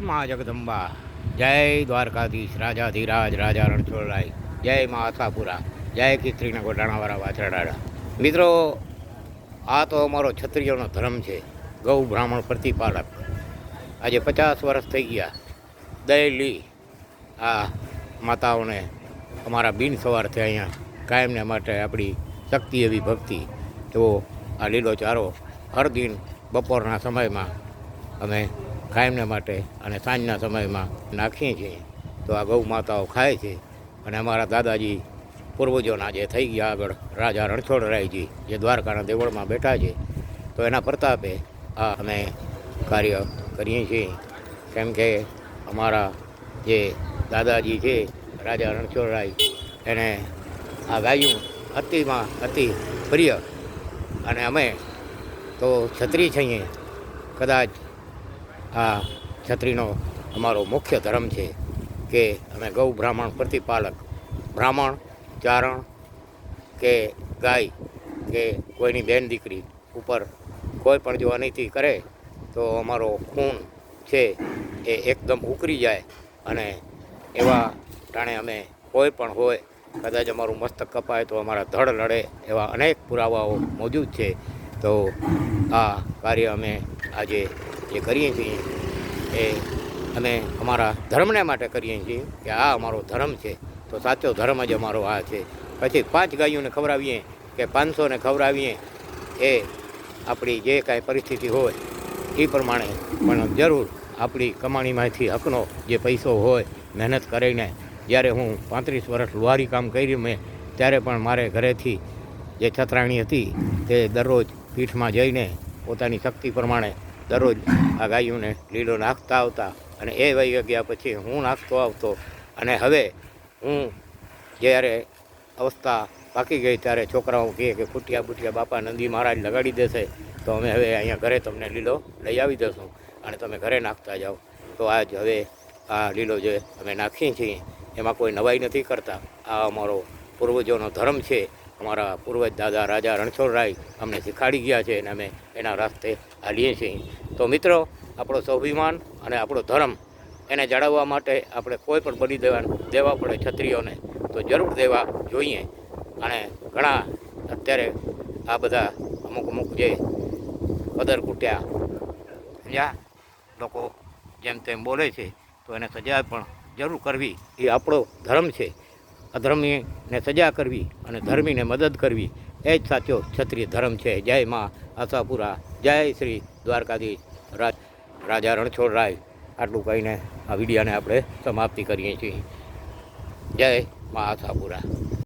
મા જગદંબા, જય દ્વારકાધીશ, રાજાધિરાજ, રાજા રણછોડરાય, જય મા આશાપુરા, જય ખીચડીના ગોટાણાવાળા વાછરડાડા મિત્રો, આ તો અમારો ક્ષત્રિયોનો ધર્મ છે, ગૌ બ્રાહ્મણ પ્રતિપાલક. આજે પચાસ વર્ષ થઈ ગયા. દહેલી આ માતાઓને અમારા બિન સવારથી અહીંયા કાયમને માટે આપણી શક્તિ એવી ભક્તિ. એવો આ લીલો ચારો હર દિન બપોરના સમયમાં અમે કાયમને માટે અને સાંજના સમયમાં નાખીએ છીએ. તો આ ગૌ માતાઓ ખાય છે. અને અમારા દાદાજી પૂર્વજોના જે થઈ ગયા આગળ, રાજા રણછોડરાયજી જે દ્વારકાના દેવળમાં બેઠા છે. તો એના પ્રતાપે આ અમે કાર્ય કરીએ છીએ. કેમ કે અમારા જે દાદાજી છે, રાજા રણછોડરાય એને આ ગાયું અતિમાં અતિ પ્રિય. અને અમે તો છત્રી છીએ. કદાચ આ છત્રીનો અમારો મુખ્ય ધર્મ છે કે અમે ગૌ બ્રાહ્મણ પ્રતિપાલક. બ્રાહ્મણ, ચારણ કે ગાય કે કોઈની બેન દીકરી ઉપર કોઈ પણ જો અનિતિ કરે તો અમારો ખૂન છે એ એકદમ ઉકરી જાય અને એવા ટાણે અમે કોઈ પણ હોય, કદાચ અમારું મસ્તક કપાય તો અમારા ધડ લડે એવા અનેક પુરાવાઓ મોજૂદ છે. તો આ કાર્ય અમે આજે જે કરીએ છીએ એ અમે અમારા ધર્મને માટે કરીએ છીએ કે આ અમારો ધર્મ છે. તો સાચો ધર્મ જ અમારો આ છે. પછી પાંચ ગાયોને ખવડાવીએ કે પાંચસોને ખવડાવીએ એ આપણી જે કાંઈ પરિસ્થિતિ હોય એ પ્રમાણે પણ જરૂર આપણી કમાણીમાંથી હકનો જે પૈસો હોય, મહેનત કરીને જ્યારે હું પાંત્રીસ વર્ષ લુહારી કામ કર્યું મેં, ત્યારે પણ મારે ઘરેથી જે છતરાણી હતી તે દરરોજ પીઠમાં જઈને પોતાની શક્તિ પ્રમાણે દરરોજ આ ગાયોને લીલો નાખતા આવતા અને એ વહી ગયા પછી હું નાખતો આવતો અને હવે હું જ્યારે અવસ્થા પાકી ગઈ ત્યારે છોકરાઓ કહે કે ફૂટિયા બુટિયા બાપા નંદી મહારાજ લગાડી દેશે, તો અમે હવે અહીંયા ઘરે તમને લીલો લઈ આવી દઈશું અને તમે ઘરે નાખતા જાઓ. તો આજ હવે આ લીલો જે અમે નાખીએ છીએ, એમાં કોઈ નવાઈ નથી કરતા. આ અમારો પૂર્વજોનો ધર્મ છે. અમારા પૂર્વજ દાદા રાજા રણછોડરાય અમને શીખાડી ગયા છે અને અમે એના રસ્તે હાલીએ છીએ. તો મિત્રો, આપણો સ્વાભિમાન અને આપણો ધર્મ એને જાળવવા માટે આપણે કોઈ પણ બની દેવા દેવા પડે છત્રીઓને તો જરૂર દેવા જોઈએ. અને ઘણા અત્યારે આ બધા અમુક અમુક જે કદર કૂટ્યા જ્યાં લોકો જેમ તેમ બોલે છે, તો એને સજા પણ જરૂર કરવી એ આપણો ધર્મ છે. અધર્મીને સજા કરવી અને ધર્મીને મદદ કરવી, એ જ સાચો ક્ષત્રિય ધર્મ છે. જય માં આશાપુરા. જય શ્રી દ્વારકાધીશ. રાજ, રાજા રણછોડરાય આટલું કહીને આ વિડીયાને આપણે સમાપ્તિ કરીએ છીએ. જય મા આશાપુરા.